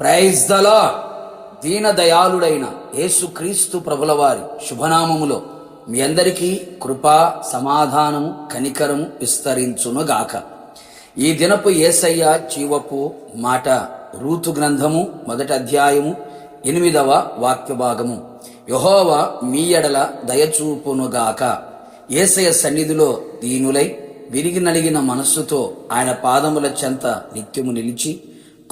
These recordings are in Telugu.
ప్రైజ్ దలా దీనదయాళుడైన యేసుక్రీస్తు ప్రభుల వారి శుభనామములో మీ అందరికీ కృపా సమాధానము కనికరము విస్తరించునుగాక. ఈ దినపు ఏసయ్య జీవపు మాట రూతు గ్రంథము మొదటి అధ్యాయము ఎనిమిదవ వాక్య భాగము యహోవ మీ ఎడల దయచూపునుగాక. ఏసయ సన్నిధిలో దీనులై విరిగి నలిగిన మనస్సుతో ఆయన పాదముల చెంత నిత్యము నిలిచి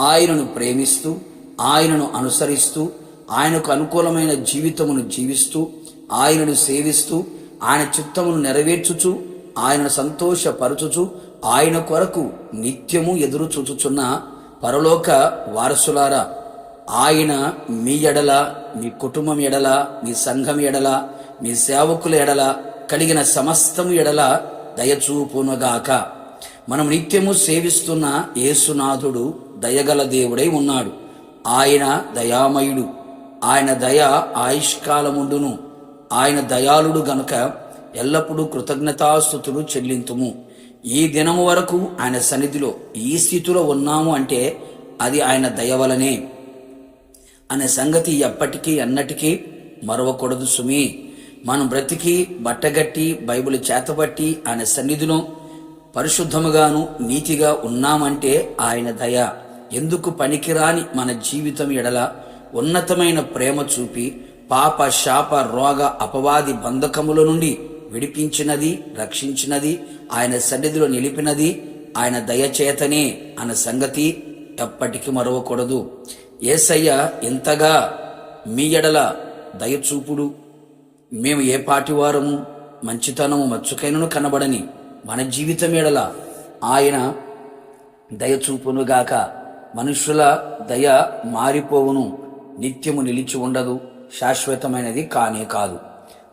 ఆయనను ప్రేమిస్తూ ఆయనను అనుసరిస్తూ ఆయనకు అనుకూలమైన జీవితమును జీవిస్తూ ఆయనను సేవిస్తూ ఆయన చిత్తమును నెరవేర్చుచు ఆయనను సంతోషపరచుచు ఆయన కొరకు నిత్యము ఎదురు చూచుచున్న పరలోక వారసులారా ఆయన మీ ఎడల మీ కుటుంబం ఎడల మీ సంఘం ఎడల మీ సేవకుల ఎడల కలిగిన సమస్తము ఎడల దయచూపునుగాక. మనం నిత్యము సేవిస్తున్న యేసునాథుడు దయగల దేవుడై ఉన్నాడు. ఆయన దయామయుడు. ఆయన దయ ఆయుష్కాలముండును. ఆయన దయాళుడు గనుక ఎల్లప్పుడూ కృతజ్ఞతాస్థుతులు చెల్లింతుము. ఈ దినము వరకు ఆయన సన్నిధిలో ఈ స్థితిలో ఉన్నాము అంటే అది ఆయన దయ వలనే. అనే సంగతి ఎప్పటికీ అన్నటికీ మరవకూడదు సుమి. మనం బ్రతికి బట్టగట్టి బైబిల్ చేతబట్టి ఆయన సన్నిధిలో పరిశుద్ధముగాను నీతిగా ఉన్నామంటే ఆయన దయ. ఎందుకు పనికిరాని మన జీవితం ఎడల ఉన్నతమైన ప్రేమ చూపి పాప శాప రోగ అపవాది బంధకముల నుండి విడిపించినది రక్షించినది ఆయన సన్నిధిలో నిలిపినది ఆయన దయచేతనే అన్న సంగతి ఎప్పటికీ మరవకూడదు. ఏసయ్య ఇంతగా మీ ఎడల దయచూపుడు. మేము ఏ పాటివారము మంచితనము మచ్చుకైనను కనబడని మన జీవితం ఎడల ఆయన దయచూపునుగాక. మనుషుల దయ మారిపోవును నిత్యము నిలిచి ఉండదు శాశ్వతమైనది కానే కాదు.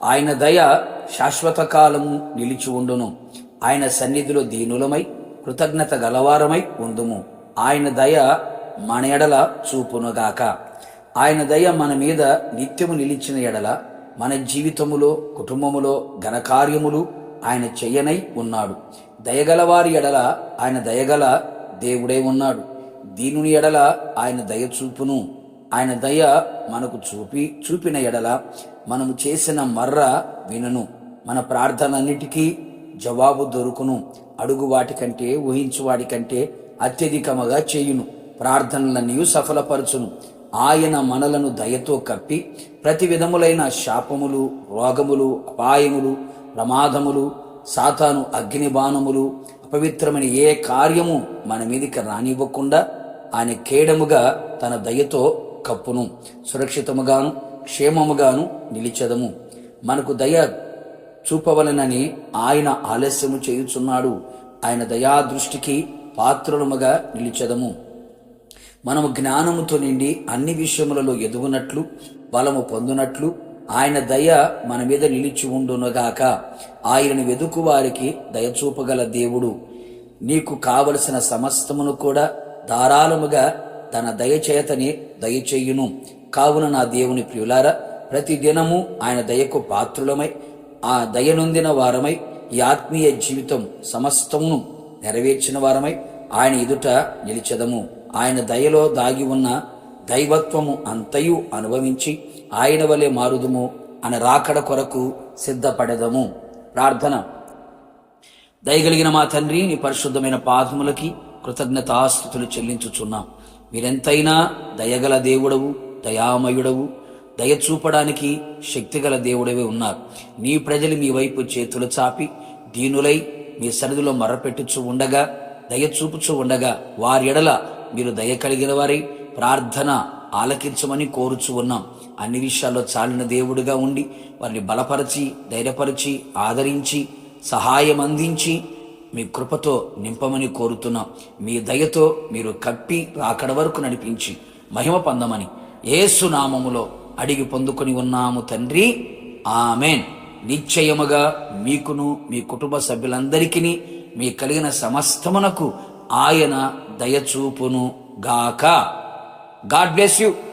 ఆయన దయ శాశ్వత కాలము నిలిచి ఉండును. ఆయన సన్నిధిలో దీనులమై కృతజ్ఞత గలవారమై ఉందుము ఆయన దయ మన ఎడల చూపునుగాక ఆయన దయ మన మీద నిత్యము నిలిచిన ఎడల మన జీవితములో కుటుంబములో ఘనకార్యములు ఆయన చెయ్యనై ఉన్నాడు. దయగలవారి ఎడల ఆయన దయగల దేవుడై ఉన్నాడు. దీనుని ఎడల ఆయన దయ చూపును. ఆయన దయ మనకు చూపి చూపిన ఎడల మనము చేసిన మర్ర వినును. మన ప్రార్థనన్నిటికీ జవాబు దొరుకును. అడుగు వాటికంటే ఊహించు వాటికంటే అత్యధికముగా చేయును. ప్రార్థనలన్నీ సఫలపరచును. ఆయన మనలను దయతో కప్పి ప్రతి విధములైన శాపములు రోగములు అపాయములు ప్రమాదములు సాతాను అగ్ని బాణములు అపవిత్రమైన ఏ కార్యము మన మీదకి రానివ్వకుండా ఆయన కేడముగా తన దయతో కప్పును. సురక్షితముగాను క్షేమముగాను నిలిచెదము. మనకు దయ చూపవలనని ఆయన ఆలస్యము చేయుచున్నాడు. ఆయన దయా దృష్టికి పాత్రులముగా నిలిచెదము. మనము జ్ఞానముతో నిండి అన్ని విషయములలో ఎదుగునట్లు బలము పొందునట్లు ఆయన దయ మన మీద నిలిచి ఉండునుగాక. ఆయనను వెదుకు వారికి దయచూపగల దేవుడు. నీకు కావలసిన సమస్తమును కూడా ధారాళముగా తన దయచేతని దయచేయును కావున నా దేవుని ప్రియులారా ప్రతి దినము ఆయన దయకు పాత్రులమై ఆ దయనొందిన వారమై ఈ ఆత్మీయ జీవితం సమస్తమును నెరవేర్చిన వారమై ఆయన ఎదుట నిలిచెదము. ఆయన దయలో దాగి ఉన్న దైవత్వము అంతయు అనుభవించి ఆయన వలె మారుదుము అని రాకడ కొరకు సిద్ధపడదము. ప్రార్థన. దయగలిగిన మా తండ్రి నీ పరిశుద్ధమైన పాదములకి కృతజ్ఞతాస్థుతులు చెల్లించుచున్నాం. మీరెంతైనా దయగల దేవుడవు దయామయుడవు దయ చూపడానికి శక్తిగల దేవుడవే ఉన్నారు. నీ ప్రజలు మీ వైపు చేతులు చాపి దీనులై మీ సరిధిలో మర్రపెట్టుచు ఉండగా దయ చూపుచూ ఉండగా వారి ఎడల మీరు దయ కలిగిన వారై ప్రార్థన ఆలకించమని కోరుచు ఉన్నాం. అన్ని విషయాల్లో చాలిన దేవుడిగా ఉండి వారిని బలపరిచి ధైర్యపరిచి ఆదరించి సహాయం అందించి మీ కృపతో నింపమని కోరుతున్నాం. మీ దయతో మీరు కప్పి రాకడ వరకు నడిపించి మహిమ పొందమని ఏసు నామములో అడిగి పొందుకొని ఉన్నాము తండ్రి. ఆమెన్. నిశ్చయముగా మీకును మీ కుటుంబ సభ్యులందరికీ మీ కలిగిన సమస్తమునకు ఆయన దయచూపును గాక. God bless you.